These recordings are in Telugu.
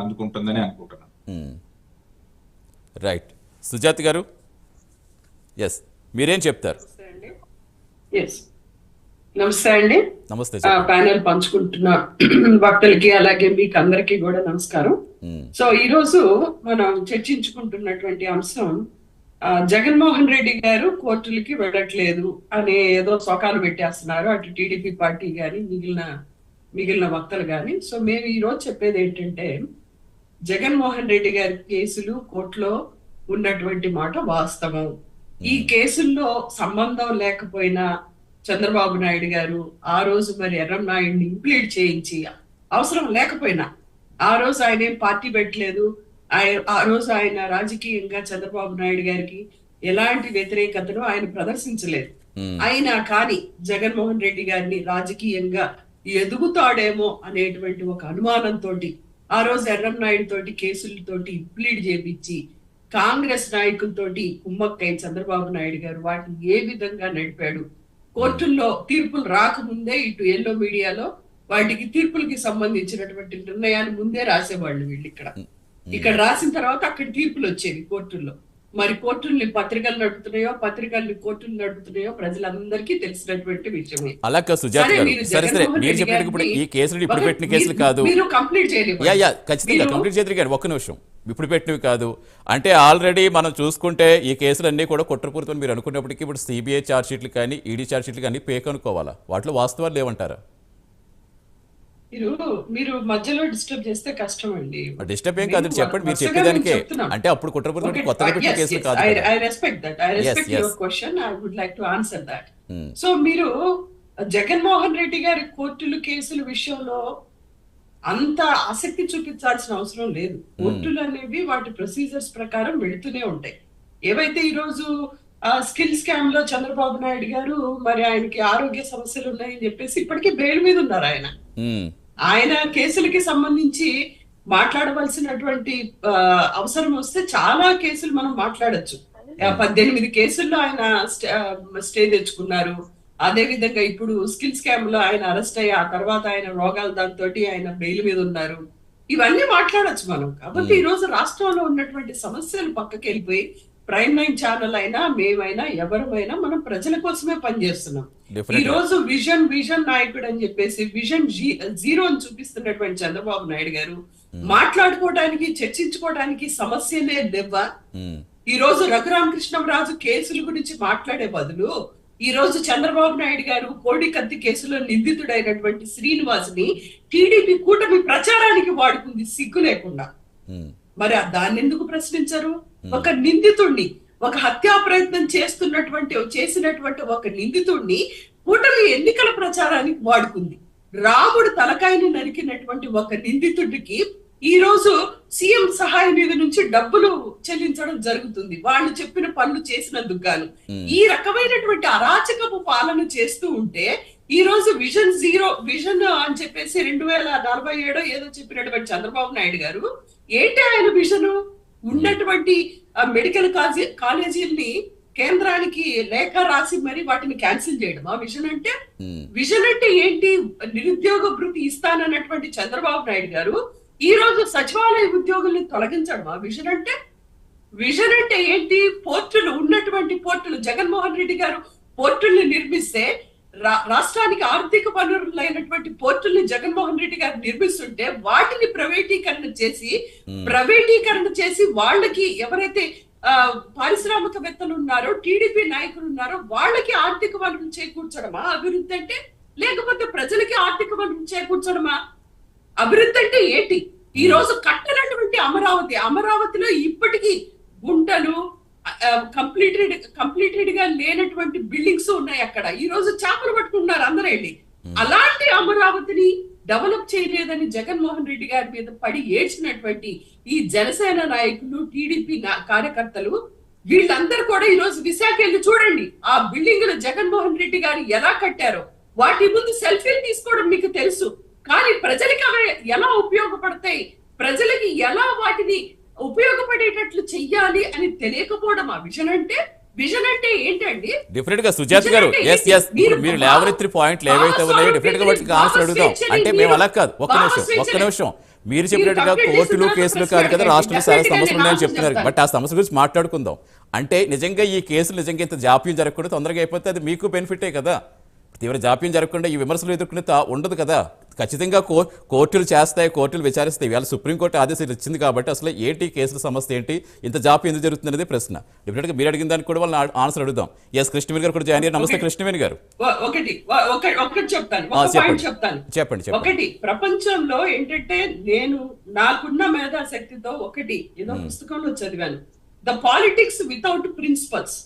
అందుకుంటుందని అనుకుంటున్నాను. రైట్ సుజాత గారు? ఎస్ మీరేం చెప్తారు? ఎస్ నమస్తే అండి. నమస్తే. ప్యానెల్ పంచుకుంటున్న భక్తులకి అలాగే మీకు అందరికీ కూడా నమస్కారం. మ్మ్. సో ఈ రోజు మనం చర్చించుకుంటున్నటువంటి అంశం జగన్మోహన్ రెడ్డి గారు కోర్టులకి వెళ్ళట్లేదు అనే ఏదో సోకాలు పెట్టేస్తున్నారు. అటు టీడీపీ పార్టీ గాని మిగిలిన మిగిలిన వక్తలు గాని. సో మేము ఈ రోజు చెప్పేది ఏంటంటే జగన్మోహన్ రెడ్డి గారి కేసులు కోర్టులో ఉన్నటువంటి మాట వాస్తవం. ఈ కేసుల్లో సంబంధం లేకపోయినా చంద్రబాబు నాయుడు గారు ఆ రోజు మరి ఎర్రం నాయుడిని ఇంప్లీడ్ చేయించి అవసరం లేకపోయినా ఆ రోజు ఆయన ఏం పార్టీ పెట్టలేదు ఆయన ఆ రోజు ఆయన రాజకీయంగా చంద్రబాబు నాయుడు గారికి ఎలాంటి వ్యతిరేకతను ఆయన ప్రదర్శించలేదు. మ్మ్. అయినా కానీ జగన్మోహన్ రెడ్డి గారిని రాజకీయంగా ఎదుగుతాడేమో అనేటువంటి ఒక అనుమానంతో ఆ రోజు ఎర్రం నాయుడు తోటి కేసులతోటి ఇంప్లీడ్ చేపించి కాంగ్రెస్ నాయకులతోటి కుమ్మక్కై చంద్రబాబు నాయుడు గారు వాటిని ఏ విధంగా నడిపాడు? కోర్టుల్లో తీర్పులు రాకముందే ఇటు ఎల్లో మీడియాలో వాటికి తీర్పులకి సంబంధించినటువంటి నిర్ణయాలు ముందే రాసేవాళ్ళు వీళ్ళు ఇక్కడ. ఇక్కడ రాసిన తర్వాత అక్కడ తీర్పులు వచ్చేవి కోర్టుల్లో. మరి కోర్టుల్ని పత్రికలు నడుపుతున్నాయో పత్రికల్ని కోర్టులు నడుపుతున్నాయో ప్రజలందరికీ తెలిసినటువంటి విషయమే. అలా కాదు సుజాత గారు. సరే సరే మీరు చెప్పినట్టు ఇప్పుడు ఈ కేసులు ఇప్పుడు పెట్టిన కేసులు కాదు. మీరు కంప్లీట్ చేయలేదు యా యా ఖచ్చితంగా కంప్లీట్ చేద్దరు గారు ఒక్క నిమిషం. ఇప్పుడు పెట్టినవి కాదు. అంటే ఆల్రెడీ మనం చూసుకుంటే ఈ కేసులు అన్నీ కూడా కుట్రపూరితం మీరు అనుకున్నప్పటికీ ఇప్పుడు సిబిఐ ఛార్జ్ షీట్లు కానీ ఈడీ ఛార్జ్ షీట్లు కానీ పేక్ అనుకోవాలా వాటిలో వాస్తవాలు లేవంటారా? మీరు మీరు మధ్యలో డిస్టర్బ్ చేస్తే కష్టం అండి డిస్టర్బ్ ఏం కాదు చెప్పండి మీరు చెప్పేదానికే. అంటే అప్పుడు కుట్రపూరితం Okay, కొత్తగా పెట్టిన కేసులు కాదు. I Yes, respect yes. your question. I would like to answer that. Hmm. So మీరు జగన్మోహన్ రెడ్డి గారి కోర్టులు కేసుల విషయంలో అంత ఆసక్తి చూపించాల్సిన అవసరం లేదు కోర్టులు అనేవి వాటి ప్రొసీజర్స్ ప్రకారం వెళుతూనే ఉంటాయి ఏవైతే ఈ రోజు స్కిల్ స్కామ్లో చంద్రబాబు నాయుడు గారు మరి ఆయనకి ఆరోగ్య సమస్యలు ఉన్నాయని చెప్పేసి ఇప్పటికీ బెయిల్ మీద ఉన్నారు ఆయన. ఆయన కేసులకి సంబంధించి మాట్లాడవలసినటువంటి అవసరం వస్తే చాలా కేసులు మనం మాట్లాడొచ్చు. పద్దెనిమిది కేసుల్లో ఆయన స్టే తెచ్చుకున్నారు. అదే విధంగా ఇప్పుడు స్కిల్ స్కామ్లో ఆయన అరెస్ట్ అయ్యి ఆ తర్వాత ఆయన రోగాలు దాంతో ఆయన బెయిల్ మీద ఉన్నారు. ఇవన్నీ మాట్లాడొచ్చు మనం. కాబట్టి ఈ రోజు రాష్ట్రంలో ఉన్నటువంటి సమస్యలు పక్కకి వెళ్ళిపోయి ప్రైమ్ నైన్ ఛానల్ అయినా మేమైనా ఎవరమైనా మనం ప్రజల కోసమే పనిచేస్తున్నాం ఈ. రోజు విజన్ విజన్ నాయకుడు అని చెప్పేసి విజన్ జీరో అని చూపిస్తున్నటువంటి చంద్రబాబు నాయుడు గారు మాట్లాడుకోవడానికి చర్చించుకోవడానికి సమస్యలే లేవా మ్మ్. ఈ రోజు రఘురామకృష్ణరాజు కేసుల గురించి మాట్లాడే బదులు ఈ రోజు చంద్రబాబు నాయుడు గారు కోడి కత్తి కేసులో నిందితుడైనటువంటి శ్రీనివాస్ని టీడీపీ కూటమి ప్రచారానికి వాడుకుంది సిగ్గు లేకుండా మ్మ్. మరి దాన్ని ఎందుకు ప్రశ్నించరు ఒక నిందితుడిని ఒక హత్యా ప్రయత్నం చేస్తున్నటువంటి చేసినటువంటి ఒక నిందితుడిని కూటమి ఎన్నికల ప్రచారానికి వాడుకుంది. రాముడు తలకాయని నరికినటువంటి ఒక నిందితుడికి ఈ రోజు సీఎం సహాయం మీద నుంచి డబ్బులు చెల్లించడం జరుగుతుంది. వాళ్ళు చెప్పిన పనులు చేసినందుకు గాను. ఈ రకమైనటువంటి అరాచకపు పాలన చేస్తూ ఉంటే ఈ రోజు విజన్ జీరో విజన్ అని చెప్పేసి రెండు వేల నలభై ఏడో ఏదో చెప్పినటువంటి చంద్రబాబు నాయుడు గారు ఏంటి ఆయన విజన్? ఉన్నటువంటి మెడికల్ కాజీ కాలేజీల్ని కేంద్రానికి లేఖ రాసి మరి వాటిని క్యాన్సిల్ చేయడం. ఆ విజన్ అంటే. విజన్ అంటే ఏంటి? నిరుద్యోగ భృతి ఇస్తానన్నటువంటి చంద్రబాబు నాయుడు గారు ఈ రోజు సచివాలయ ఉద్యోగుల్ని తొలగించడం. ఆ విజన్ అంటే విజన్ అంటే ఏంటి? పోర్టులు ఉన్నటువంటి పోర్టులు. జగన్మోహన్ రెడ్డి గారు పోర్టుల్ని నిర్మిస్తే రాష్ట్రానికి ఆర్థిక వనరులైనటువంటి పోర్టుల్ని జగన్మోహన్ రెడ్డి గారు నిర్మిస్తుంటే వాటిని ప్రైవేటీకరణ చేసి ప్రైవేటీకరణ చేసి వాళ్ళకి ఎవరైతే పారిశ్రామికవేత్తలు ఉన్నారో టీడీపీ నాయకులు ఉన్నారో వాళ్ళకి ఆర్థిక వనరులు చేకూర్చడమా? అభివృద్ధి అంటే లేకపోతే ప్రజలకి ఆర్థిక వనరులు చేకూర్చడమా? అభివృద్ధి అంటే ఏంటి? ఈ రోజు కట్టనటువంటి అమరావతి అమరావతిలో ఇప్పటికీ గుంటలు కంప్లీటెడ్ కంప్లీటెడ్గా లేనటువంటి బిల్డింగ్స్ ఉన్నాయి అక్కడ. ఈ రోజు చేపలు పట్టుకుంటున్నారు అందరూ వెళ్ళి అలాంటి అమరావతిని డెవలప్ చేయలేదని జగన్మోహన్ రెడ్డి గారి మీద పడి ఏడ్చినటువంటి ఈ జనసేన నాయకులు టీడీపీ కార్యకర్తలు వీళ్ళందరూ కూడా ఈ రోజు విశాఖ వెళ్ళి చూడండి. ఆ బిల్డింగులు జగన్మోహన్ రెడ్డి గారు ఎలా కట్టారో. వాటి ముందు సెల్ఫీలు తీసుకోవడం మీకు తెలుసు. కానీ ప్రజలకి అవి ఎలా ఉపయోగపడతాయి? ప్రజలకి ఎలా వాటిని ఉపయోగపడేటట్లు చెయ్యాలి అని తెలియకపోవడం ఆ విజన్ అంటే విజన్ అంటే ఏంటండి? డెఫినెట్గా సుజాత్ గారు ఎస్? ఎస్ మీరు లేవనెత్తిన పాయింట్లు ఏవైతే ఉన్నాయో డెఫినెట్గా వాటికి ఆన్సర్ అడుగుదాం. అంటే మేము అలా కాదు. ఒక్క నిమిషం ఒక్క నిమిషం. మీరు చెప్పినట్టుగా కోర్టులు కేసులు కాదు కదా రాష్ట్రంలో చాలా. సమస్యలు ఉన్నాయని చెప్తున్నారు నేను బట్ ఆ సమస్య గురించి మాట్లాడుకుందాం. అంటే నిజంగా ఈ కేసులు నిజంగా ఇంత జాప్యం జరగకుండా తొందరగా అయిపోతే అది మీకు బెనిఫిటే కదా. తీవ్ర జాప్యం జరగకుండా ఈ విమర్శలు ఎదుర్కొనే ఉండదు కదా. ఖచ్చితంగా కో కోర్టులు చేస్తాయి కోర్టులు విచారిస్తాయి. ఇవాళ సుప్రీంకోర్టు ఆదేశాలు ఇచ్చింది కాబట్టి అసలు ఏంటి కేసుల సమస్య ఏంటి? ఇంత జాప్యం ఎందుకు జరుగుతుంది అనేది ప్రశ్న. డెఫినెట్గా మీరు అడిగిన దానికి కూడా వాళ్ళని ఆన్సర్ అడుగుదాం. ఎస్ కృష్ణవేణి గారు కూడా జాయిన్ అయ్యారు. నమస్తే. కృష్ణవేణి గారు. ఒకటి ఒకటి చెప్తాను. చెప్పండి. ఒకటి ప్రపంచంలో ఏంటంటే నేను నాకున్న మేధాశక్తితో ఒకటి ఏదో పుస్తకంలో చదివాను. The politics without principles.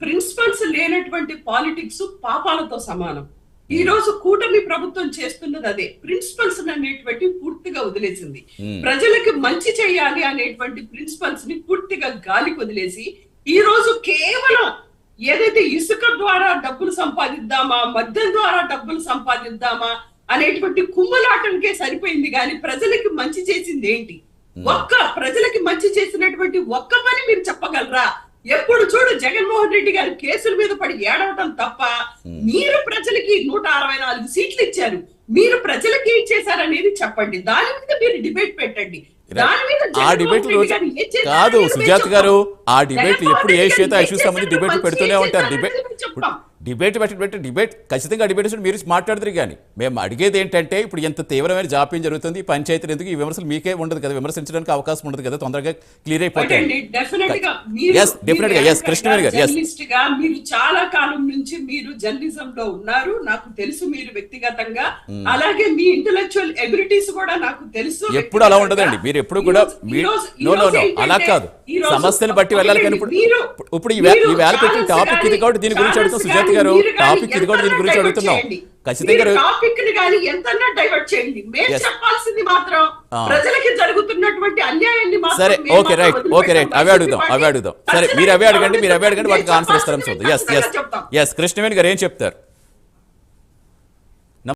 Principles లేనటువంటి పాలిటిక్స్ పాపాలతో సమానం. ఈ రోజు కూటమి ప్రభుత్వం చేస్తున్నది అదే. ప్రిన్సిపల్స్ అనేటువంటి పూర్తిగా వదిలేసింది. Hmm. ప్రజలకు మంచి చేయాలి అనేటువంటి ప్రిన్సిపల్స్ని పూర్తిగా గాలికి వదిలేసి ఈ రోజు కేవలం ఏదైతే ఇసుక ద్వారా డబ్బులు సంపాదిద్దామా మద్యం ద్వారా డబ్బులు సంపాదిద్దామా అనేటువంటి కుమ్ములాటంకే సరిపోయింది కానీ ప్రజలకి మంచి చేసింది ఏంటి? ఒక్క ప్రజలకి మంచి చేసినటువంటి ఒక్క పని మీరు చెప్పగలరా? ఎప్పుడు చూడు జగన్మోహన్ రెడ్డి గారు కేసుల మీద పడి ఏడవటం తప్ప మీరు ప్రజలకి నూట అరవై నాలుగు సీట్లు ఇచ్చారు. మీరు ప్రజలకి ఏం చేశారనేది చెప్పండి. దాని మీద మీరు డిబేట్ పెట్టండి. దాని మీద ఆ డిబేట్ కాదు సుజాత్. గారు ఆ డిబేట్ ఎప్పుడు ఏ శ్వేత ఇష్యూస్ సంబంధించి డిబేట్ పెడుతూనే ఉంటారు. డిబేట్. డిబేట్ పెట్టి పెట్టి డిబేట్ ఖచ్చితంగా డిబేట్ చేసి మీరు మాట్లాడతారు కానీ మేము అడిగేది ఏంటంటే ఇప్పుడు ఎంత తీవ్రమైన జాప్యం జరుగుతుంది పంచాయతీలు ఎందుకు ఈ విమర్శలు మీకే ఉండదు కదా విమర్శించడానికి అవకాశం ఉండదు కదా తొందరగా క్లియర్గా మీరు- Yes, definitely గా, మీరు yes, కృష్ణవేణి గారు, yes. జర్నలిస్ట్గా మీరు చాలా కాలం నుంచి మీరు జర్నలిజం లో ఉన్నారు నాకు తెలుసు మీరు వ్యక్తిగతంగా. అలాగే మీ ఇంటలెక్చువల్ ఎబిలిటీస్ కూడా నాకు తెలుసు ఎప్పుడు అలా ఉండదండి మీరు ఎప్పుడు కూడా మీ- నో నో నో అలా కాదు. సమస్యను బట్టి వెళ్ళాలి కానీ ఇప్పుడు ఈ వేళ పెట్టిన టాపిక్ ఇది కాబట్టి దీని గురించి అడుగుతాం సుజాత గారు టాపిక్ ఇది కూడా దీని గురించి అడుగుతున్నాం. ఖచ్చితంగా టాపిక్ని కానీ ఎంత డైవర్ట్ చేయండి. మేము. చెప్పాల్సింది మాత్రం. ప్రజలకి జరుగుతున్నటువంటి అన్యాయాన్ని మాత్రం సరే ఓకే రైట్ ఓకే. రైట్ అవే అడుగుదాం అవే అడుగుదాం. సరే మీరు అవే అడగండి మీరు అవే అడగండి వాటికి ఆన్సర్ ఇస్తారని చూద్దాం ఎస్ ఎస్ ఎస్ కృష్ణవేణి గారు ఏం చెప్తారు?